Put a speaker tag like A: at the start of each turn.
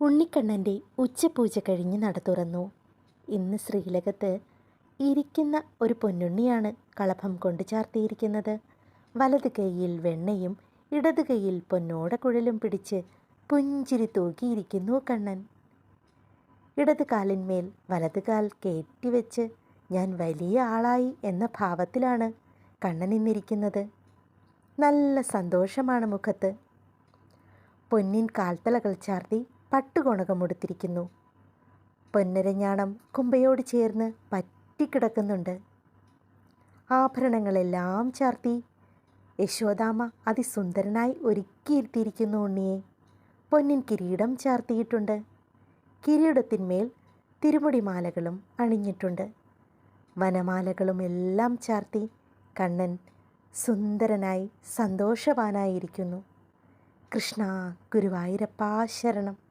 A: ഉണ്ണിക്കണ്ണന്റെ ഉച്ചപൂജ കഴിഞ്ഞ് നട തുറന്നു. ഇന്ന് ശ്രീലകത്ത് ഇരിക്കുന്ന ഒരു പൊന്നുണ്ണിയാണ് കളഭം കൊണ്ട് ചാർത്തിയിരിക്കുന്നത്. വലത് കൈയിൽ വെണ്ണയും ഇടത് കൈയിൽ പൊന്നോട കുഴലും പിടിച്ച് പുഞ്ചിരി തൂക്കിയിരിക്കുന്നു കണ്ണൻ. ഇടത് കാലിന്മേൽ വലത് കാൽ കയറ്റിവെച്ച് ഞാൻ വലിയ ആളായി എന്ന ഭാവത്തിലാണ് കണ്ണൻ ഇന്നിരിക്കുന്നത്. നല്ല സന്തോഷമാണ് മുഖത്ത്. പൊന്നിൻ കാൽത്തലകൾ ചാർത്തി പട്ടുകൊണകമുടുത്തിരിക്കുന്നു. പൊന്നരഞ്ഞാണം കുമ്പയോട് ചേർന്ന് പറ്റിക്കിടക്കുന്നുണ്ട്. ആഭരണങ്ങളെല്ലാം ചാർത്തി. യശോദാമ അതിസുന്ദരനായി ഒരുക്കിയിരുത്തിയിരിക്കുന്നു ഉണ്ണിയെ. പൊന്നിൻ കിരീടം ചാർത്തിയിട്ടുണ്ട്. കിരീടത്തിന്മേൽ തിരുമുടിമാലകളും അണിഞ്ഞിട്ടുണ്ട്. വനമാലകളും എല്ലാം ചാർത്തി കണ്ണൻ സുന്ദരനായി സന്തോഷവാനായിരിക്കുന്നു. കൃഷ്ണ ഗുരുവായൂരപ്പാ ശരണം.